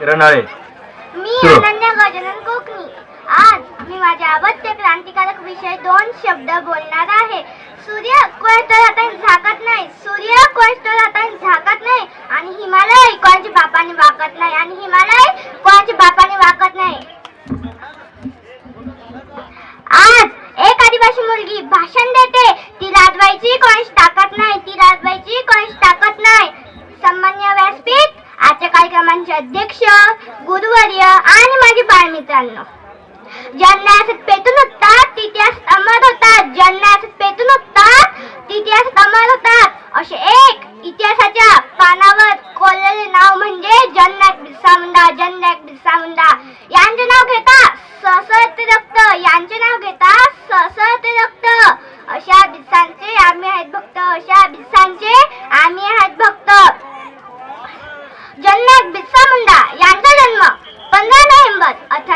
रनाळे मी सुरू. अनन्या गजानन कोकणी. आज मी माझ्या आवडते क्रांतिकारक विषय दोन शब्द बोलणार आहे. सूर्य कोणत्या हाताने झाकत नाही. सूर्य कोणत्या हाताने झाकत नाही. आणि हिमालय कोणाच्या बापाने वाकत नाही. आणि हिमालय कोणाच्या बापाने वाकत नाही आज एक आदिवासी मुलगी भाषण देते ती राजवायची कोणाची ताकद नाही ती राजवायची कोणाची ताकद नाही सन्मान्य व्यासपीठ आजच्या आमचे अध्यक्ष गुरुवर्य आणि माझे बाळमित्रांनो ज्यांना असं पेटून होता तिथे अमर होता ज्यांना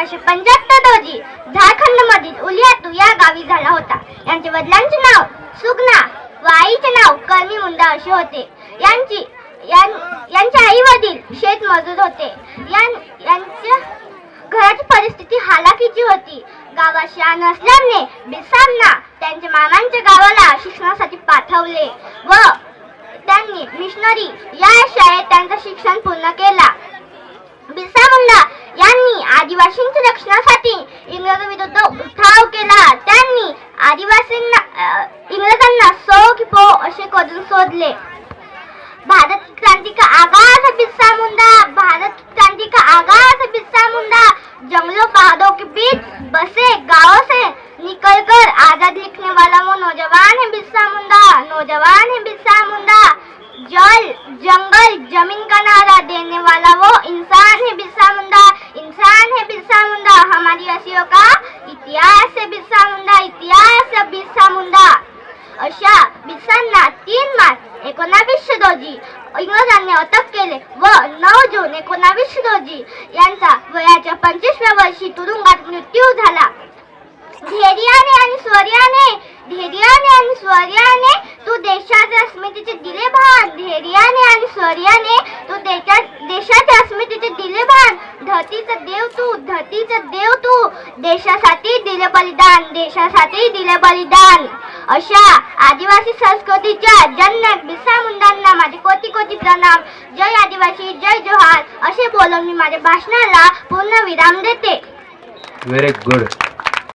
अठराशे पंच्याहत्तर रोजी झारखंड मधील उलियातू या गावी झाला होता. यांचे वडिलांचे नाव सुगना व आईचे नाव कर्मी मुंडा असे होते. यांची यांचे आई वडील शेतमजूर होते. यांच्या घराची परिस्थिती हालाकीची होती. गावात शाळा नसल्याने बिरसांना त्यांच्या मामांच्या गावाला शिक्षणासाठी पाठवले व त्यांनी मिशनरी या शाळेत त्यांचं शिक्षण पूर्ण केला. बिसा आदिवासींच्या रक्षणासाठी इंग्रजांविरुद्ध उठाव केला. त्यांनी आदिवासींना इंग्रजांना सो की पो असे करून शोधले भारत क्रांती का आगाज बिरसा मुंडा भारत की क्रांति का आगाज बिरसा मुंडा जंगलों पहाड़ों के बीच बसे गाँव से निकलकर आजाद लिखने वाला वो नौजवान है बिरसा मुंडा नौजवान है बिरसा मुंडा। जल जंगल जमीन का नारा देने वाला वो इंसान है बिरसा हमारी हसियों का? इतिहास बिरसा मुंडा इतिहास बिरसा मुंडा. अशा बिरसांना तीन मार्च एकोणावीसशे रोजी इंग्रजांनी अटक केले व नऊ जून एकोणावीसशे रोजी यांचा वयाच्या पंचवीसव्या वर्षी तुरुंगात मृत्यू झाला. धैर्याने आणि स्वर्याने धैर्याने आणि स्वर्याने तू देशाच्या अस्मितेचे दिले भान धैर्याने आणि स्वर्याने तू देशाच्या अस्मितेचे दिले भान धरतीचं देव तू धरतीचं देव देशासाठी दिले बलिदान देशासाठी दिले बलिदान. अशा आदिवासी संस्कृतीच्या जनक बिरसा मुंडांना माझे कोटी कोटी प्रणाम. जय आदिवासी जय जोहार. असे बोलून मी माझ्या भाषणाला पूर्ण विराम देते. Very good